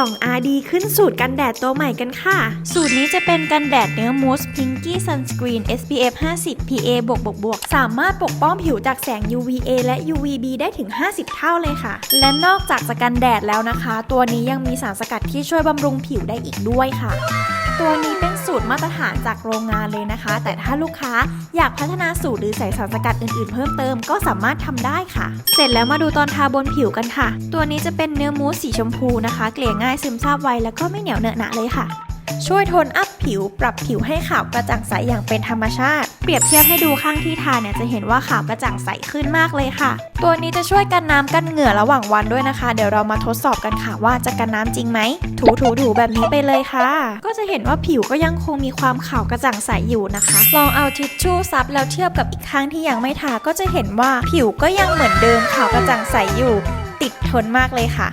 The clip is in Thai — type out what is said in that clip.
2 RD ขึ้นสูตรกันแดดตัวใหม่กันค่ะ สูตรนี้จะเป็นกันแดดเนื้อมูสพิงกี้ซันสกรีน SPF 50 PA บวกบวกบวกสามารถปกป้องผิวจากแสง UVA และ UVB ได้ถึง 50 เท่าเลยค่ะ และนอกจากจะกันแดดแล้วนะคะ ตัวนี้ยังมีสารสกัดที่ช่วยบำรุงผิวได้อีกด้วยค่ะ ตัวนี้เป็น สูตรมาตรฐานจากโรงงานเลยนะคะ แต่ถ้าลูกค้าอยากพัฒนาสูตรหรือใส่สารสกัดอื่นๆ เพิ่มเติมก็สามารถทำได้ค่ะ เสร็จแล้วมาดูตอนทาบนผิวกันค่ะ ตัวนี้จะเป็นเนื้อมูสสีชมพูนะคะ เกลี่ยง่ายซึมซาบไวแล้วก็ไม่เหนียวเหนอะหนะเลยค่ะ ช่วยโทนอัพผิว ปรับผิวให้ขาวกระจ่างใสอย่างเป็นธรรมชาติ เปรียบเทียบให้ดูข้างที่ทาเนี่ยจะเห็นว่าขาวกระจ่างใสขึ้นมากเลยค่ะ ตัวนี้จะช่วยกันน้ำกันเหงื่อระหว่างวันด้วยนะคะ เดี๋ยวเรามาทดสอบกันค่ะว่าจะกันน้ำจริงไหม ถูถูถูแบบนี้ไปเลยค่ะ ก็จะเห็นว่าผิวก็ยังคงมีความขาวกระจ่างใสอยู่นะคะ ลองเอาทิชชู่ซับแล้วเทียบกับอีกข้างที่ยังไม่ทาก็จะเห็นว่าผิวก็ยังเหมือนเดิมขาวกระจ่างใสอยู่ ติดทนมากเลยค่ะ